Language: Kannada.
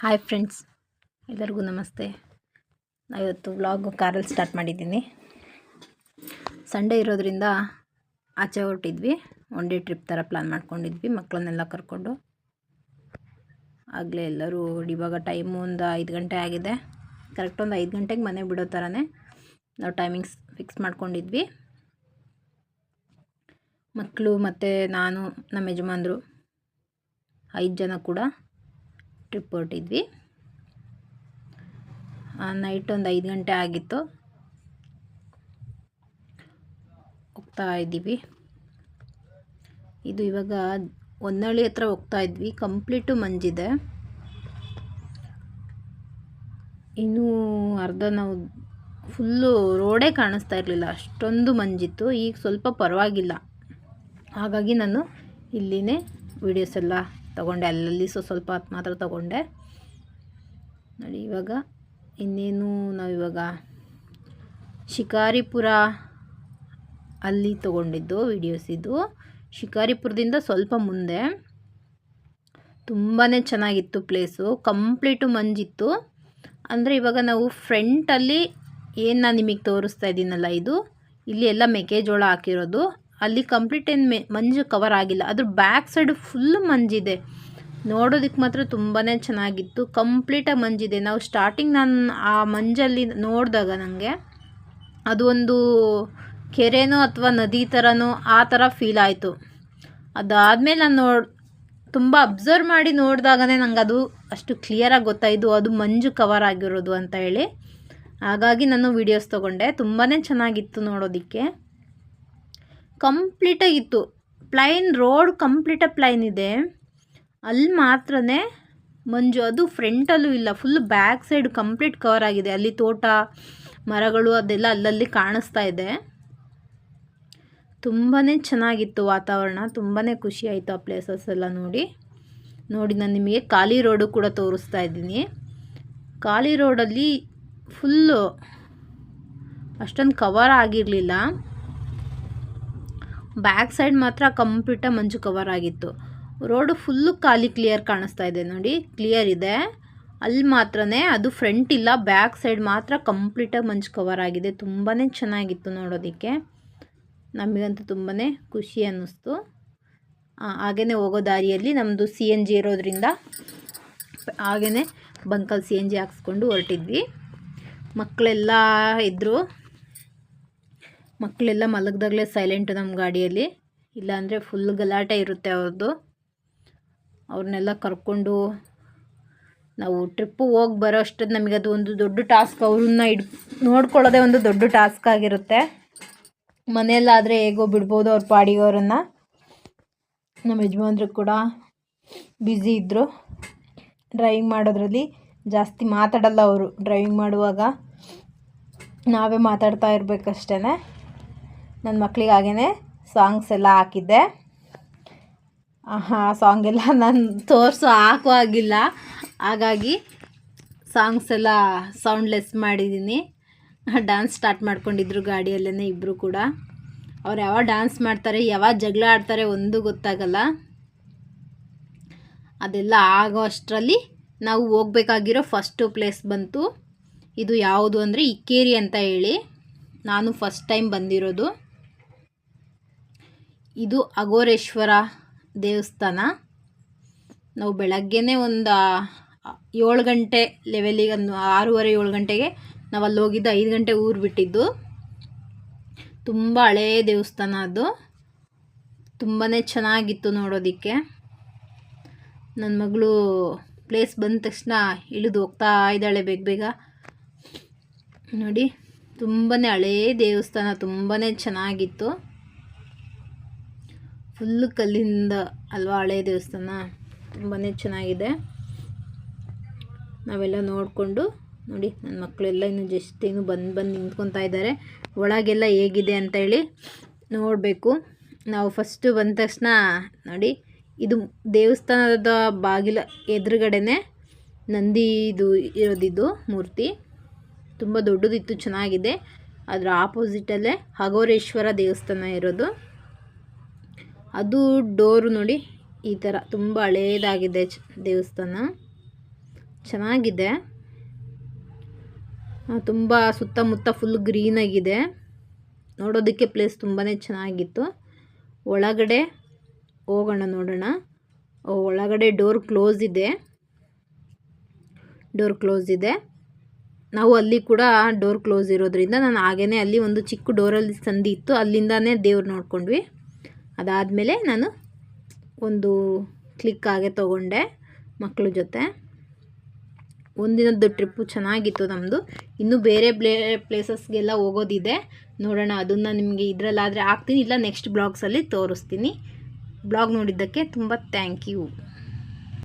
ಹಾಯ್ ಫ್ರೆಂಡ್ಸ್ ಎಲ್ಲರಿಗೂ ನಮಸ್ತೆ. ಇವತ್ತು ವ್ಲಾಗ್ ಕಾರಲ್ಲಿ ಸ್ಟಾರ್ಟ್ ಮಾಡಿದ್ದೀನಿ. ಸಂಡೇ ಇರೋದ್ರಿಂದ ಆಚೆ ಹೊರಟಿದ್ವಿ. ಒನ್ ಡೇ ಟ್ರಿಪ್ ಥರ ಪ್ಲ್ಯಾನ್ ಮಾಡ್ಕೊಂಡಿದ್ವಿ. ಮಕ್ಕಳನ್ನೆಲ್ಲ ಕರ್ಕೊಂಡು. ಆಗಲೇ ಎಲ್ಲರೂ ಇವಾಗ ಟೈಮು ಒಂದು ಐದು ಗಂಟೆ ಆಗಿದೆ. ಕರೆಕ್ಟ್ ಒಂದು ಐದು ಗಂಟೆಗೆ ಮನೆ ಬಿಡೋ ಥರನೇ ನಾವು ಟೈಮಿಂಗ್ಸ್ ಫಿಕ್ಸ್ ಮಾಡ್ಕೊಂಡಿದ್ವಿ. ಮಕ್ಕಳು ಮತ್ತು ನಾನು ನಮ್ಮ ಯಜಮಾನರು ಐದು ಜನ ಕೂಡ. ಟ್ರಿಪ್ ಹೊರಟಿದ್ವಿ ನೈಟ್ ಒಂದು ಐದು ಗಂಟೆ ಆಗಿತ್ತು. ಹೋಗ್ತಾ ಇದ್ದೀವಿ. ಇದು ಇವಾಗ ಹೊನ್ನಳ್ಳಿ ಹತ್ರ ಹೋಗ್ತಾ ಇದ್ವಿ. ಕಂಪ್ಲೀಟು ಮಂಜಿದೆ. ಇನ್ನೂ ಅರ್ಧ ನಾವು ಫುಲ್ಲು ರೋಡೇ ಕಾಣಿಸ್ತಾ ಇರಲಿಲ್ಲ. ಅಷ್ಟೊಂದು ಮಂಜಿತ್ತು. ಈಗ ಸ್ವಲ್ಪ ಪರವಾಗಿಲ್ಲ. ಹಾಗಾಗಿ ನಾನು ಇಲ್ಲಿನೇ ವೀಡಿಯೋಸ್ ಎಲ್ಲ ತೊಗೊಂಡೆ, ಅಲ್ಲಲ್ಲಿ ಸೊ, ಸ್ವಲ್ಪ ಹೊತ್ತು ಮಾತ್ರ ತೊಗೊಂಡೆ. ನೋಡಿ, ಇವಾಗ ಇನ್ನೇನು ನಾವಿವಾಗ ಶಿಕಾರಿಪುರ ಅಲ್ಲಿ ತೊಗೊಂಡಿದ್ದು ವೀಡಿಯೋಸ್ ಇದು. ಶಿಕಾರಿಪುರದಿಂದ ಸ್ವಲ್ಪ ಮುಂದೆ. ತುಂಬಾ ಚೆನ್ನಾಗಿತ್ತು ಪ್ಲೇಸು ಕಂಪ್ಲೀಟು ಮಂಜಿತ್ತು. ಅಂದರೆ ಇವಾಗ ನಾವು ಫ್ರಂಟಲ್ಲಿ ಏನು ನಾನು ನಿಮಗೆ ತೋರಿಸ್ತಾ ಇದ್ದೀನಲ್ಲ ಇದು, ಇಲ್ಲಿ ಎಲ್ಲ ಮೆಕ್ಕೆಜೋಳ ಹಾಕಿರೋದು. ಅಲ್ಲಿ ಕಂಪ್ಲೀಟ್ ಏನು ಮೆ ಮಂಜು ಕವರ್ ಆಗಿಲ್ಲ. ಅದ್ರ ಬ್ಯಾಕ್ ಸೈಡ್ ಫುಲ್ ಮಂಜಿದೆ. ನೋಡೋದಕ್ಕೆ ಮಾತ್ರ ತುಂಬಾ ಚೆನ್ನಾಗಿತ್ತು. ಕಂಪ್ಲೀಟಾಗಿ ಮಂಜಿದೆ. ನಾವು ಸ್ಟಾರ್ಟಿಂಗ್ ನಾನು ಆ ಮಂಜಲ್ಲಿ ನೋಡಿದಾಗ ನನಗೆ ಅದು ಒಂದು ಕೆರೆನೋ ಅಥವಾ ನದಿ ಥರನೋ ಆ ಥರ ಫೀಲ್ ಆಯಿತು. ಅದಾದಮೇಲೆ ನಾನು ನೋಡಿ ತುಂಬ ಅಬ್ಸರ್ವ್ ಮಾಡಿ ನೋಡಿದಾಗನೇ ನಂಗೆ ಅದು ಅಷ್ಟು ಕ್ಲಿಯರಾಗಿ ಗೊತ್ತಾಯಿತು. ಅದು ಮಂಜು ಕವರ್ ಆಗಿರೋದು ಅಂತ ಹೇಳಿ. ಹಾಗಾಗಿ ನಾನು ವೀಡಿಯೋಸ್ ತೊಗೊಂಡೆ. ತುಂಬಾ ಚೆನ್ನಾಗಿತ್ತು ನೋಡೋದಕ್ಕೆ. ಕಂಪ್ಲೀಟಾಗಿತ್ತು ಪ್ಲೈನ್, ರೋಡ್ ಕಂಪ್ಲೀಟಾಗಿ ಪ್ಲೈನ್ ಇದೆ. ಅಲ್ಲಿ ಮಾತ್ರ ಮಂಜು, ಅದು ಫ್ರಂಟಲ್ಲೂ ಇಲ್ಲ. Full back side complete cover ಆಗಿದೆ. ಅಲ್ಲಿ ತೋಟ, ಮರಗಳು ಅದೆಲ್ಲ ಅಲ್ಲಲ್ಲಿ ಕಾಣಿಸ್ತಾ ಇದೆ. ತುಂಬಾ ಚೆನ್ನಾಗಿತ್ತು ವಾತಾವರಣ. ತುಂಬಾ ಖುಷಿ ಆಯಿತು ಆ ಪ್ಲೇಸಸ್ ಎಲ್ಲ ನೋಡಿ. ನೋಡಿ, ನಾನು ನಿಮಗೆ ಖಾಲಿ ರೋಡು ಕೂಡ ತೋರಿಸ್ತಾ ಇದ್ದೀನಿ. ಖಾಲಿ ರೋಡಲ್ಲಿ ಫುಲ್ಲು ಅಷ್ಟೊಂದು ಕವರ್ ಆಗಿರಲಿಲ್ಲ. ಬ್ಯಾಕ್ ಸೈಡ್ ಮಾತ್ರ ಕಂಪ್ಲೀಟಾಗಿ ಮಂಜು ಕವರ್ ಆಗಿತ್ತು. ರೋಡು ಫುಲ್ಲು ಖಾಲಿ ಕ್ಲಿಯರ್ ಕಾಣಿಸ್ತಾ ಇದೆ ನೋಡಿ. ಕ್ಲಿಯರ್ ಇದೆ. ಅಲ್ಲಿ ಮಾತ್ರ ಅದು ಫ್ರಂಟ್ ಇಲ್ಲ ಬ್ಯಾಕ್ ಸೈಡ್ ಮಾತ್ರ ಕಂಪ್ಲೀಟಾಗಿ ಮಂಜು ಕವರ್ ಆಗಿದೆ. ತುಂಬಾ ಚೆನ್ನಾಗಿತ್ತು ನೋಡೋದಕ್ಕೆ. ನಮಗಂತೂ ತುಂಬಾ ಖುಷಿ ಅನ್ನಿಸ್ತು. ಹಾಗೇ ಹೋಗೋ ದಾರಿಯಲ್ಲಿ ನಮ್ಮದು ಸಿ ಎನ್ ಜಿ ಇರೋದ್ರಿಂದ ಹಾಗೇ ಬಂಕಲ್ಲಿ ಸಿ ಎನ್ ಜಿ ಹಾಕ್ಸ್ಕೊಂಡು ಹೊರಟಿದ್ವಿ. ಮಕ್ಕಳೆಲ್ಲ ಇದ್ದರು ಮಕ್ಕಳೆಲ್ಲ ಮಲಗಿದಾಗಲೇ ಸೈಲೆಂಟ್ ನಮ್ಮ ಗಾಡಿಯಲ್ಲಿ. ಇಲ್ಲಾಂದರೆ ಫುಲ್ ಗಲಾಟೆ ಇರುತ್ತೆ ಅವ್ರದ್ದು ಅವ್ರನ್ನೆಲ್ಲ ಕರ್ಕೊಂಡು ನಾವು ಟ್ರಿಪ್ಪು ಹೋಗಿ ಬರೋ ಅಷ್ಟೊತ್ತು ನಮಗೆ ಅದು ಒಂದು ದೊಡ್ಡ ಟಾಸ್ಕ್ ಅವ್ರನ್ನ ಇಡ್ ನೋಡ್ಕೊಳ್ಳೋದೇ ಒಂದು ದೊಡ್ಡ ಟಾಸ್ಕ್ ಆಗಿರುತ್ತೆ. ಮನೆಯಲ್ಲಾದರೆ ಹೇಗೋ ಬಿಡ್ಬೋದು ಅವ್ರ ಪಾಡಿಗೆ ಅವರನ್ನು ನಮ್ಮ ಯಜಮಾನ್ರು ಕೂಡ ಬ್ಯುಸಿ ಇದ್ದರು ಡ್ರೈವಿಂಗ್ ಮಾಡೋದ್ರಲ್ಲಿ ಜಾಸ್ತಿ ಮಾತಾಡಲ್ಲ ಅವರು. ಡ್ರೈವಿಂಗ್ ಮಾಡುವಾಗ ನಾವೇ ಮಾತಾಡ್ತಾ ಇರಬೇಕಷ್ಟೇ ನನ್ನ ಮಕ್ಕಳಿಗಾಗೇ ಸಾಂಗ್ಸ್ ಎಲ್ಲ ಹಾಕಿದ್ದೆ. ಆಹಾ ಸಾಂಗ್ ಎಲ್ಲ ನಾನು ತೋರಿಸೋ ಹಾಕೋ ಆಗಿಲ್ಲ ಹಾಗಾಗಿ ಸಾಂಗ್ಸ್ ಎಲ್ಲ ಸೌಂಡ್ಲೆಸ್ ಮಾಡಿದ್ದೀನಿ. ಡ್ಯಾನ್ಸ್ ಸ್ಟಾರ್ಟ್ ಮಾಡ್ಕೊಂಡಿದ್ರು ಗಾಡಿಯಲ್ಲೇ ಇಬ್ಬರು ಕೂಡ. ಅವ್ರು ಯಾವಾಗ ಡ್ಯಾನ್ಸ್ ಮಾಡ್ತಾರೆ, ಯಾವಾಗ ಜಗಳ ಆಡ್ತಾರೆ ಒಂದು ಗೊತ್ತಾಗಲ್ಲ. ಅದೆಲ್ಲ ಆಗೋ ಅಷ್ಟರಲ್ಲಿ ನಾವು ಹೋಗ್ಬೇಕಾಗಿರೋ ಫಸ್ಟು ಪ್ಲೇಸ್ ಬಂತು. ಇದು ಯಾವುದು ಅಂದರೆ ಇಕ್ಕೇರಿ ಅಂತ ಹೇಳಿ. ನಾನು ಫಸ್ಟ್ ಟೈಮ್ ಬಂದಿರೋದು. ಇದು ಅಘೋರೇಶ್ವರ ದೇವಸ್ಥಾನ. ನಾವು ಬೆಳಗ್ಗೆನೇ ಒಂದು ಏಳು ಗಂಟೆ ಲೆವೆಲಿಗೆ ಒಂದು ಆರೂವರೆ, ಏಳು ಗಂಟೆಗೆ ನಾವು ಅಲ್ಲಿ ಹೋಗಿದ್ದು, ಐದು ಗಂಟೆ ಊರು ಬಿಟ್ಟಿದ್ದು. ತುಂಬ ಹಳೆಯ ದೇವಸ್ಥಾನ ಅದು. ತುಂಬಾ ಚೆನ್ನಾಗಿತ್ತು ನೋಡೋದಕ್ಕೆ. ನನ್ನ ಮಗಳು ಪ್ಲೇಸ್ ಬಂದ ತಕ್ಷಣ ಇಳಿದು ಹೋಗ್ತಾ ಇದ್ದಾಳೆ ಬೇಗ ಬೇಗ. ನೋಡಿ ತುಂಬಾ ಹಳೆಯ ದೇವಸ್ಥಾನ ತುಂಬಾ ಚೆನ್ನಾಗಿತ್ತು. ಫುಲ್ಲು ಕಲ್ಲಿಂದ ಅಲ್ವಾ ಹಳೆಯ ದೇವಸ್ಥಾನ? ತುಂಬಾ ಚೆನ್ನಾಗಿದೆ. ನಾವೆಲ್ಲ ನೋಡಿಕೊಂಡು, ನೋಡಿ ನನ್ನ ಮಕ್ಕಳೆಲ್ಲ ಇನ್ನು ಜಸ್ಟ್ ಇನ್ನು ಬಂದು ಬಂದು ನಿಂತ್ಕೊತಾ ಇದ್ದಾರೆ. ಒಳಗೆಲ್ಲ ಹೇಗಿದೆ ಅಂತ ಹೇಳಿ ನೋಡಬೇಕು. ನಾವು ಫಸ್ಟು ಬಂದ ತಕ್ಷಣ, ನೋಡಿ, ಇದು ದೇವಸ್ಥಾನದ ಬಾಗಿಲ ಎದುರುಗಡೆನೆ ನಂದಿದು ಇರೋದಿದ್ದು ಮೂರ್ತಿ. ತುಂಬ ದೊಡ್ಡದಿತ್ತು, ಚೆನ್ನಾಗಿದೆ. ಅದರ ಆಪೋಸಿಟಲ್ಲೇ ಹಗೋರೇಶ್ವರ ದೇವಸ್ಥಾನ ಇರೋದು. ಅದು ಡೋರು ನೋಡಿ ಈ ಥರ ತುಂಬ ಹಳೇದಾಗಿದೆ ದೇವಸ್ಥಾನ. ಚೆನ್ನಾಗಿದೆ. ತುಂಬ ಸುತ್ತಮುತ್ತ ಫುಲ್ ಗ್ರೀನಾಗಿದೆ ನೋಡೋದಕ್ಕೆ ಪ್ಲೇಸ್ ತುಂಬಾ ಚೆನ್ನಾಗಿತ್ತು. ಒಳಗಡೆ ಹೋಗೋಣ ನೋಡೋಣ. ಒಳಗಡೆ ಡೋರ್ ಕ್ಲೋಸ್ ಇದೆ. ಡೋರ್ ಕ್ಲೋಸ್ ಇದೆ. ನಾವು ಅಲ್ಲಿ ಕೂಡ ಡೋರ್ ಕ್ಲೋಸ್ ಇರೋದ್ರಿಂದ ನಾನು ಹಾಗೇ ಅಲ್ಲಿ ಒಂದು ಚಿಕ್ಕ ಡೋರಲ್ಲಿ ಸಂದಿ ಇತ್ತು. ಅಲ್ಲಿಂದಾನೇ ದೇವ್ರು ನೋಡ್ಕೊಂಡ್ವಿ. ಅದಾದಮೇಲೆ ನಾನು ಒಂದು ಕ್ಲಿಕ್ ತಗೊಂಡೆ ತೊಗೊಂಡೆ ಮಕ್ಕಳ ಜೊತೆ. ಒಂದಿನದ್ದು ಟ್ರಿಪ್ಪು ಚೆನ್ನಾಗಿತ್ತು ನಮ್ಮದು ಇನ್ನೂ ಬೇರೆ ಪ್ಲೇ ಪ್ಲೇಸಸ್ಗೆಲ್ಲ ಹೋಗೋದಿದೆ. ನೋಡೋಣ, ಅದನ್ನು ನಿಮಗೆ ಇದರಲ್ಲಾದರೆ ಹಾಕ್ತೀನಿ. ಇಲ್ಲ ನೆಕ್ಸ್ಟ್ ಬ್ಲಾಗ್ಸಲ್ಲಿ ತೋರಿಸ್ತೀನಿ. ಬ್ಲಾಗ್ ನೋಡಿದ್ದಕ್ಕೆ ತುಂಬ ಥ್ಯಾಂಕ್ ಯು